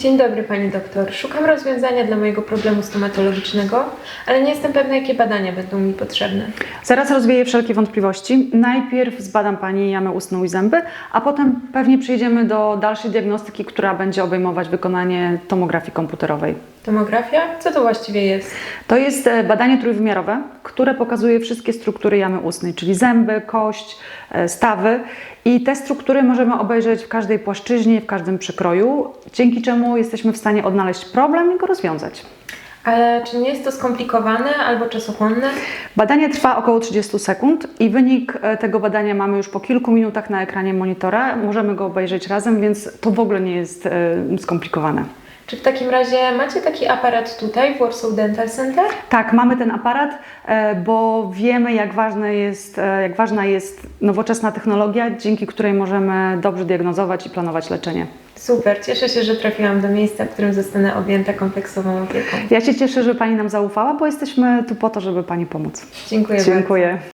Dzień dobry Pani doktor. Szukam rozwiązania dla mojego problemu stomatologicznego, ale nie jestem pewna, jakie badania będą mi potrzebne. Zaraz rozwieję wszelkie wątpliwości. Najpierw zbadam Pani jamę ustną i zęby, a potem pewnie przejdziemy do dalszej diagnostyki, która będzie obejmować wykonanie tomografii komputerowej. Tomografia? Co to właściwie jest? To jest e, badanie trójwymiarowe, które pokazuje wszystkie struktury jamy ustnej, czyli zęby, kość, e, stawy. I te struktury możemy obejrzeć w każdej płaszczyźnie, w każdym przekroju, dzięki czemu jesteśmy w stanie odnaleźć problem i go rozwiązać. Ale czy nie jest to skomplikowane albo czasochłonne? Badanie trwa około 30 sekund i wynik e, tego badania mamy już po kilku minutach na ekranie monitora. Możemy go obejrzeć razem, więc to w ogóle nie jest skomplikowane. Czy w takim razie macie taki aparat tutaj w Warsaw Dental Center? Tak, mamy ten aparat, e, bo wiemy, jak, ważne jest, e, jak ważna jest nowoczesna technologia, dzięki której możemy dobrze diagnozować i planować leczenie. Super, cieszę się, że trafiłam do miejsca, w którym zostanę objęta kompleksową opieką. Ja się cieszę, że Pani nam zaufała, bo jesteśmy tu po to, żeby Pani pomóc. Dziękuję bardzo. Dziękuję.